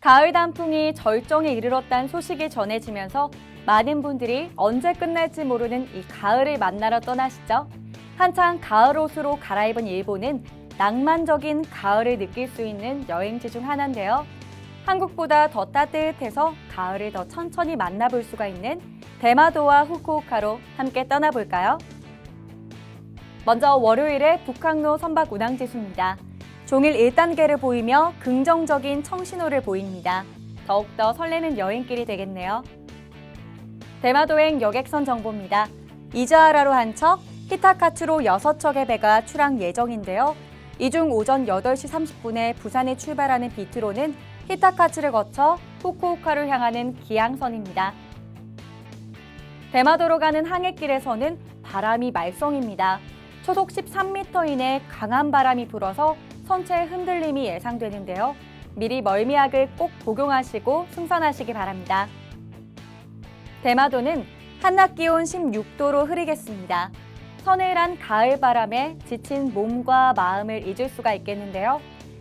가을 단풍이 절정에 이르렀다는 소식이 전해지면서 많은 분들이 언제 끝날지 모르는 이 가을을 만나러 떠나시죠. 한창 가을 옷으로 갈아입은 일본은 낭만적인 가을을 느낄 수 있는 여행지 중 하나인데요. 한국보다 더 따뜻해서 가을을 더 천천히 만나볼 수가 있는 대마도와 후쿠오카로 함께 떠나볼까요? 먼저 월요일의 북항로 선박 운항 지수입니다. 종일 1단계를 보이며 긍정적인 청신호를 보입니다. 더욱더 설레는 여행길이 되겠네요. 대마도행 여객선 정보입니다. 이자하라로 한 척, 히타카츠로 6척의 배가 출항 예정인데요. 이 중 오전 8시 30분에 부산에 출발하는 비트로는 히타카츠를 거쳐 후쿠오카를 향하는 기항선입니다. 대마도로 가는 항해길에서는 바람이 말썽입니다. 초속 13m 이내 강한 바람이 불어서 선체 흔들림이 예상되는데요. 미리 멀미약을 꼭 복용하시고 승선하시기 바랍니다. 대마도는 한낮 기온 16도로 흐리겠습니다. 서늘한 가을 바람에 지친 몸과 마음을 잊을 수가 있겠는데요.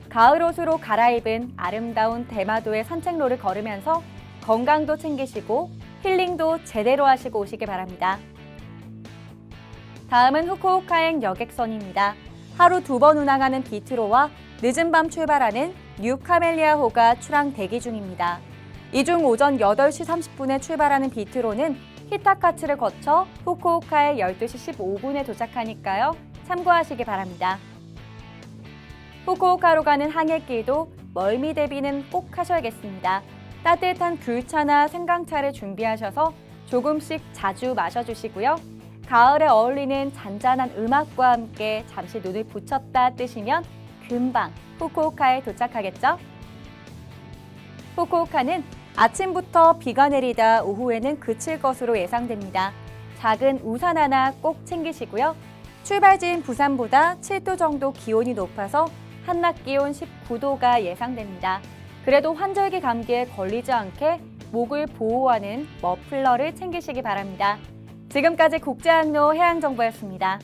가을 옷으로 갈아입은 아름다운 대마도의 산책로를 걸으면서 건강도 챙기시고 힐링도 제대로 하시고 오시기 바랍니다. 다음은 후쿠오카행 여객선입니다. 하루 두 번 운항하는 비트로와 늦은 밤 출발하는 뉴 카멜리아호가 출항 대기 중입니다. 이 중 오전 8시 30분에 출발하는 비트로는 히타카츠를 거쳐 후쿠오카에 12시 15분에 도착하니까요. 참고하시기 바랍니다. 후쿠오카로 가는 항해길도 멀미 대비는 꼭 하셔야겠습니다. 따뜻한 귤차나 생강차를 준비하셔서 조금씩 자주 마셔주시고요. 가을에 어울리는 잔잔한 음악과 함께 잠시 눈을 붙였다 뜨시면 금방 후쿠오카에 도착하겠죠? 후쿠오카는 아침부터 비가 내리다 오후에는 그칠 것으로 예상됩니다. 작은 우산 하나 꼭 챙기시고요. 출발지인 부산보다 7도 정도 기온이 높아서 한낮 기온 19도가 예상됩니다. 그래도 환절기 감기에 걸리지 않게 목을 보호하는 머플러를 챙기시기 바랍니다. 지금까지 국제항로 해양정보였습니다.